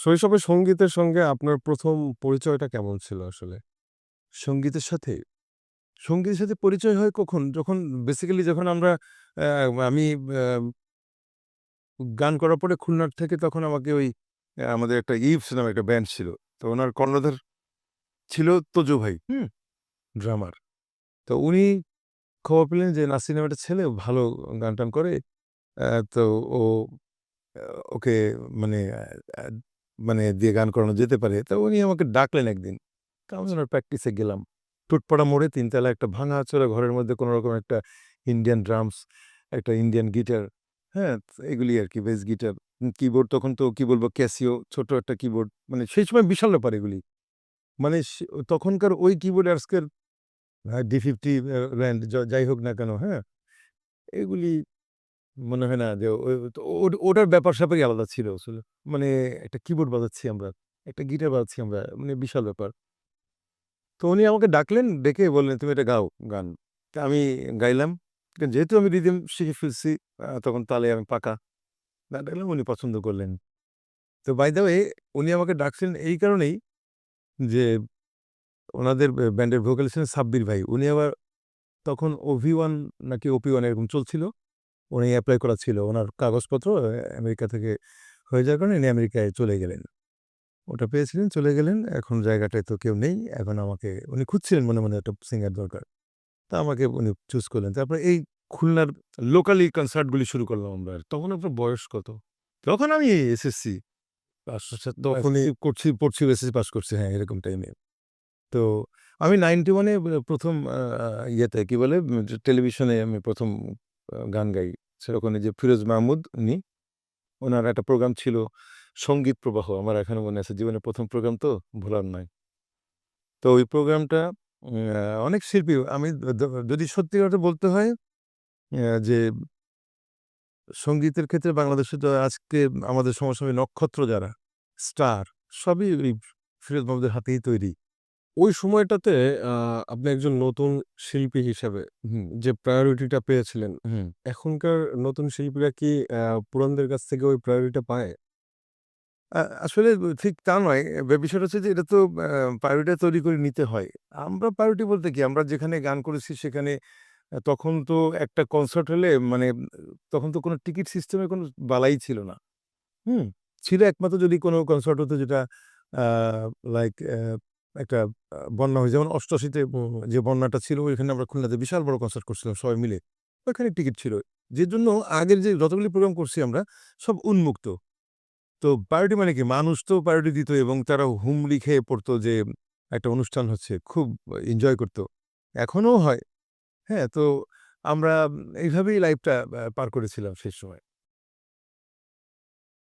শৈশবে সঙ্গীতের সঙ্গে আপনার প্রথম পরিচয়টা কেমন ছিল আসলে? সঙ্গীতের সাথে? সঙ্গীতের সাথে পরিচয় হয় কখন? যখন বেসিক্যালি যখন আমরা আমি গান করার পরে খুলনার থেকে তখন আমাকে ওই আমাদের একটা ইভস নামে একটা ব্যান্ড ছিল। তো উনার কর্ণধার ছিল তোজো ভাই, হুম? ড্রামার। তো উনি খবর পেলেন যে নাসির নামে একটা ছেলে ভালো গান-টান করে। তো ও ওকে মানে মানে দিয়ে গান করানো যেতে পারে। তা উনি আমাকে ডাকলেন একদিন। আমি প্র্যাকটিসে গেলাম। টুটপাড়া মোড়ে ৩ তলায় একটা ভাঙাচোরা ঘরের মধ্যে কোনো রকম একটা ইন্ডিয়ান ড্রামস, একটা ইন্ডিয়ান গিটার, হ্যাঁ? এগুলি আর কি বেস গিটার। কিবোর্ড তখন তো কি বলব ক্যাসিও ছোট একটা কিবোর্ড। মানে সেই সময় বিশাল ব্যাপার এগুলি। মানে তখনকার ওই কিবোর্ড আজকের D50 অ্যা র‍্যান্ড যাই হোক না কেন, হ্যাঁ? এগুলি মনে হয় না যে ও ওটার ব্যাপার-স্যাপারই আলাদা ছিল আসলে। মানে একটা কিবোর্ড বাজাচ্ছি আমরা, একটা গিটার বাজাচ্ছি আমরা। মানে বিশাল ব্যাপার। তো উনি আমাকে ডাকলেন, ডেকে বললেন, "তুমি এটা গাও গান।" তা আমি গাইলাম। যেহেতু আমি রিদম শিখে ফেলছি, তখন তালে আমি পাকা। গান গাইলাম, উনি পছন্দ করলেন। তো বাই দ্য ওয়ে উনি আমাকে ডাকছেন এই কারণেই যে ওনাদের ব্যা ব্যান্ডের ছিলেন সাব্বির ভাই। উনি আবার তখন ওভি ওয়ান নাকি ওপি ওয়ান এরকম চলছিল। উনি অ্যাপ্লাই করা ছিল। ওনার কাগজপত্র আমেরিকা থেকে হয়ে যাওয়ার কারণে উনি আমেরিকায় চলে গেলেন। ওটা পেয়েছিলেন, চলে গেলেন। এখন জায়গাটায় তো কেউ নেই। এখন আমাকে উনি খুঁজছিলেন মনে, মনে একটা সিঙ্গার দরকার। তা আমাকে উনি চুজ করলেন। তারপরে এই খুলনার লোকালি কনসার্টগুলি শুরু করলাম আমরা। তখন আপনার বয়স কত? তখন আমি এসএসসি পাস তখনই করছি, পড়ছি এসএসসি পাস করছি। হ্যাঁ, এরকম টাইমে। তো আমি নাইনটি ওয়ানে প্রথম ইয়েতে কি বলে টেলিভিশনে আমি ১ম আ গান গাই। এই যে ফিরোজ মাহমুদ উনি, ওনার একটা প্রোগ্রাম ছিল সংগীত প্রবাহ। আমার এখনও মনে আছে। জীবনের প্রথম প্রোগ্রাম তো ভোলার নয়। তো ওই প্রোগ্রামটা অনেক শিল্পী আমি যদি সত্যি কথা বলতে হয় যে সঙ্গীতের ক্ষেত্রে বাংলাদেশে তো আজকে আমাদের সমসাময়িক নক্ষত্র যারা, স্টার সবই ওই ফিরোজ মাহমুদের হাতেই তৈরি। ওই সময়টাতে আ আপনি একজন নতুন শিল্পী হিসেবে হুম, যে প্রায়োরিটিটা পেয়েছিলেন, হুম। এখনকার নতুন শিল্পীরা কি পুরানদের কাছ থেকে ওই প্রায়োরিটিটা পায়? আ আসলে ঠিক তা নয়। বে বিষয়টা হচ্ছে যে এটা তো আ প্রায়োরিটি তৈরি করে নিতে হয়। আমরা প্রায়োরিটি বলতে কি আমরা যেখানে গান করেছি সেখানে আ তখন তো একটা কনসার্ট হলে মানে তখন তো কোনো টিকিট সিস্টেমের কোনো বালাই ছিল না। হুম? ছিল একমাত্র যদি কোনো কনসার্ট হতো যেটা আ লাইক একটা বন্যা হয়ে যেমন ৮৮ তে ব যে বন্যাটা ছিল, ওইখানে আমরা খুলনাতে বিশাল বড় কনসার্ট করছিলাম, সবাই মিলে। ওইখানে টিকিট ছিল। যে জন্য আগের যে যতগুলি প্রোগ্রাম করছি আমরা, সব উন্মুক্ত। তো প্রায়োরিটি মানে কি? মানুষ তো প্রায়োরিটি দিত এবং তারা হুমড়ি খেয়ে পড়তো যে একটা অনুষ্ঠান হচ্ছে। খুব এনজয় করত। এখনও হয়। হ্যাঁ? তো আমরা এইভাবেই লাইফটা পার করেছিলাম সেই সময়।